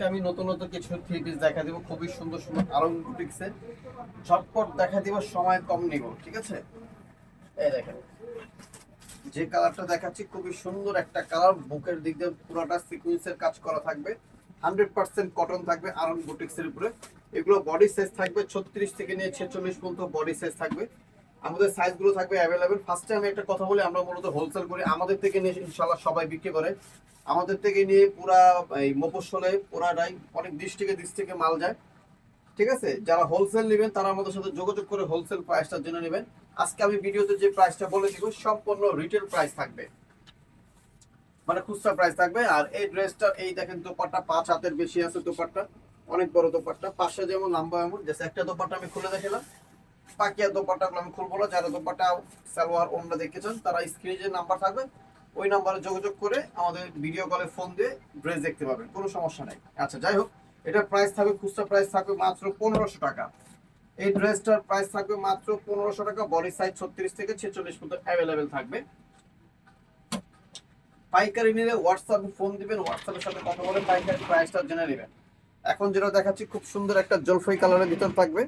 আজকে আমি নতুন নতুন কিছু থ্রি পিস দেখা দিব, খুবই সুন্দর সুন্দর আরং বুটিক্সে ঝটপট দেখা দিব, সময় কম নিব, ঠিক আছে? এই দেখেন, যে কালারটা দেখাচ্ছি, খুবই সুন্দর একটা কালার বুকের দিক দিয়ে পুরোটা সিকুয়েন্সের কাজ করা থাকবে। হান্ড্রেড পার্সেন্ট কটন থাকবে আরং বুটিক্সের উপরে। এগুলো বডি সাইজ থাকবে, ছত্রিশ থেকে নিয়ে ছেচল্লিশ পর্যন্ত বডি সাইজ থাকবে। আমাদের সাইজগুলো থাকবে অ্যাভেলেবেল ফার্স্টে আমি একটা কথা বলি, আমরা মূলত হোলসেল করি। আমাদের থেকে নিয়ে ইনশাল্লাহ সবাই বিক্রি করে। আমাদের থেকে নিয়ে পুরা, এই মফস্বলে পুরাটাই অনেক দিশ থেকে মাল যায়। ঠিক আছে? যারা হোলসেল নেবেন, তারা আমাদের সাথে যোগাযোগ করে হোলসেল প্রাইসটা জেনে নেবেন। আজকে আমি ভিডিওতে যে প্রাইসটা বলে দিব, সম্পূর্ণ রিটেল প্রাইস থাকবে। মানে খুচরা প্রাইস থাকবে। আর এই ড্রেসটা এই দেখেন দোপাট্টা পাঁচ হাতের বেশি আছে দোপাট্টা। অনেক বড় দোপাট্টা। পাশে যেমন লম্বা এমন একটা দোপাট্টা আমি খুলে দেখালাম। আর দোপাট্টাগুলো আমি খুলবো না। যারা দোপাট্টা, সালোয়ার ওমরা দেখেছেন, তারা স্ক্রিনে যে নাম্বার থাকবে, ওই নাম্বারে যোগাযোগ করে আমাদের ভিডিও কলে ফোন দিয়ে ড্রেস দেখতে পাবেন। কোনো সমস্যা নেই। আচ্ছা যাই হোক এটার প্রাইস থাকবে, খুচরা প্রাইস থাকবে মাত্র পনেরোশো টাকা। এই ড্রেসটার প্রাইস থাকবে মাত্র পনেরোশো টাকা বডি সাইজ ছত্রিশ থেকে ছেচল্লিশ পর্যন্ত অ্যাভেলেবেল থাকবে। পাইকারি নিলে হোয়াটসঅ্যাপে ফোন দিবেন হোয়াটসঅ্যাপের সাথে কথা বলে পাইকারি প্রাইসটা জেনে নেবেন। এখন যেটা দেখাচ্ছি, খুব সুন্দর একটা জলফাই কালারের ভিতর থাকবে।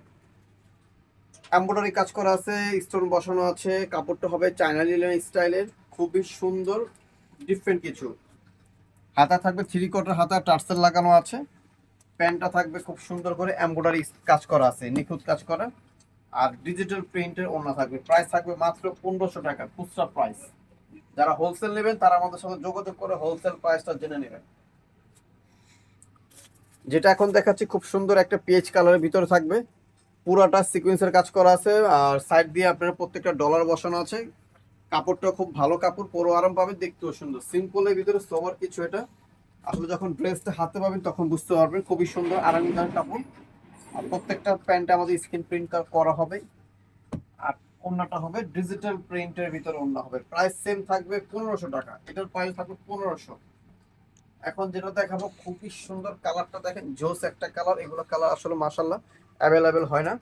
এমব্রয়ডারি কাজ করা আছে স্টোন বসানো আছে, কাপড়টা হবে চায়না লিলেন স্টাইলের খুবই সুন্দর ডিফারেন্ট কিছু। হাতা থাকবে থ্রি কোয়ার্টার হাতা, টার্সেল লাগানো আছে। প্যান্টটা থাকবে খুব সুন্দর করে এমব্রয়ডারি কাজ করা আছে, নিখুঁত কাজ করা। আর ডিজিটাল প্রিন্টের ওড়না থাকবে প্রাইস থাকবে মাত্র পনেরোশো টাকা, খুচরা প্রাইস যারা হোলসেল নেবেন, তারা আমাদের সাথে যোগাযোগ করে হোলসেল প্রাইসটা জেনে নেবেন। যেটা এখন দেখাচ্ছি, খুব সুন্দর একটা পিএইচ কালারের ভিতরে থাকবে। পুরাটা সিকোয়েন্সের কাজ করা আছে, আর সাইড দিয়ে আপনার প্রত্যেকটা ডলার বসানো আছে। কাপড়টা খুব ভালো কাপড় পরো আরাম পাবেন, দেখতেও সুন্দর। সিম্পলের ভিতরে সবার কিছু এটা। আসলে যখন ড্রেসটা হাতে পাবেন, তখন বুঝতে পারবেন, খুবই সুন্দর আরামদায়ক কাপড়। আর প্রত্যেকটা প্যান্ট আমাদের স্ক্রিন প্রিন্ট করা হবে। আর ওন্নাটা হবে ডিজিটাল প্রিন্টের ভিতরে ওন্না হবে। প্রাইস সেম থাকবে পনেরোশো টাকা। এটার প্রাইস থাকবে পনেরোশো। এখন যেটা দেখাবো, খুবই সুন্দর কালারটা দেখেন, জোস একটা কালার এগুলো কালার আসলে মাসাল্লাহ অ্যাভেলেবেল হয় না।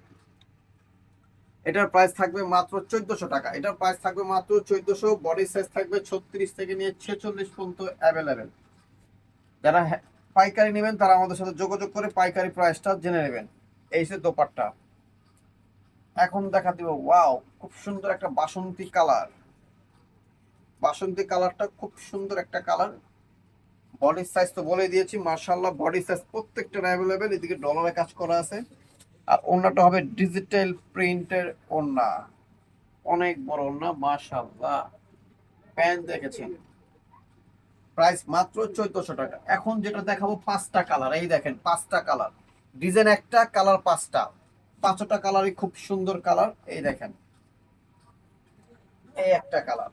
এটার প্রাইস থাকবে মাত্র চোদ্দশো টাকা। এটার প্রাইস থাকবে মাত্র চোদ্দশো বডি সাইজ থাকবে ছত্রিশ থেকে নিয়ে ছেচল্লিশ পর্যন্ত অ্যাভেলেবেল যারা হ্যা- পাইকারি নেবেন, তারা আমাদের সাথে যোগাযোগ করে পাইকারি প্রাইসটা জেনে নেবেন। এই সে দোপাট্টা। এখন দেখা দিব ওয়াও খুব সুন্দর একটা বাসন্তী কালার বাসন্তী কালারটা খুব সুন্দর একটা কালার বডি সাইজ তো বলে দিয়েছি মার্শাল্লাহ বডি সাইজ প্রত্যেকটা অ্যাভেলেবেল এদিকে ডলারে কাজ করা আছে। আর ওড়নাটা হবে ডিজিটাল প্রিন্টের ওড়না অনেক বড় ওড়না মার্শাল্লাহ প্যান্ট দেখেছেন? প্রাইস মাত্র চোদ্দশো টাকা। এখন যেটা দেখাবো পাঁচটা কালার এই দেখেন পাঁচটা কালার ডিজাইন একটা কালার পাঁচটা। পাঁচটা কালারই খুব সুন্দর কালার এই দেখেন। এই একটা কালার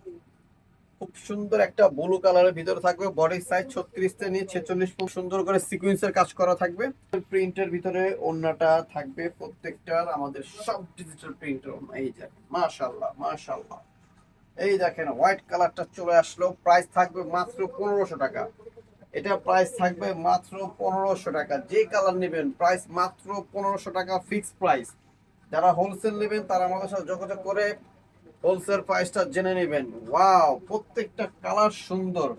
খুব সুন্দর একটা ব্লু কালারের ভিতরে থাকবে। বডি সাইজ ছত্রিশ থেকে নিয়ে ছেচল্লিশ খুব সুন্দর করে সিকুয়েন্সের কাজ করা থাকবে। প্রিন্টের ভিতরে ওড়নাটা থাকবে প্রত্যেকটার, আমাদের সব ডিজিটাল প্রিন্টের এই দেখেন মাশাল্লাহ মাশাল্লাহ এই দেখেন হোয়াইট কালারটা চলে আসলো। প্রাইস থাকবে মাত্র পনেরোশো টাকা। এটা প্রাইস থাকবে মাত্র পনেরোশো টাকা। যে কালার নেবেন প্রাইস মাত্র পনেরোশো টাকা ফিক্স প্রাইস যারা হোলসেল নেবেন, তারা আমাদের সাথে যোগাযোগ করে হোলসেল প্রাইসটা জেনে নেবেন। ওয়াও প্রত্যেকটা কালার সুন্দর.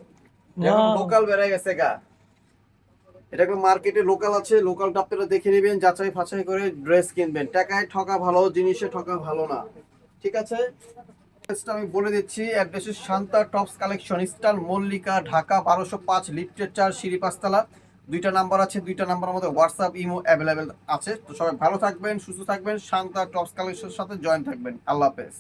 লোকাল বেড়ে গেছে গা। এটা মার্কেটে লোকাল আছে লোকালটা আপনারা দেখে নেবেন যাচাই ফাচাই করে ড্রেস কিনবেন। টাকায় ঠকা ভালো জিনিসে ঠকা ভালো না। ঠিক আছে? আমি বলে দিচ্ছি address Shanta tops collection star Mallika Dhaka বারোশো পাঁচ লিফটের চার সিঁড়ি পাঁচতলা। দুইটা নাম্বার আছে দুইটা নাম্বার আমাদের হোয়াটসঅ্যাপ ইমো অ্যাভেলেবেল আছে। তো সবাই ভালো থাকবেন সুস্থ থাকবেন শান্তা টপস কালেকশনের সাথে জয়েন থাকবেন। আল্লাহ হাফেজ।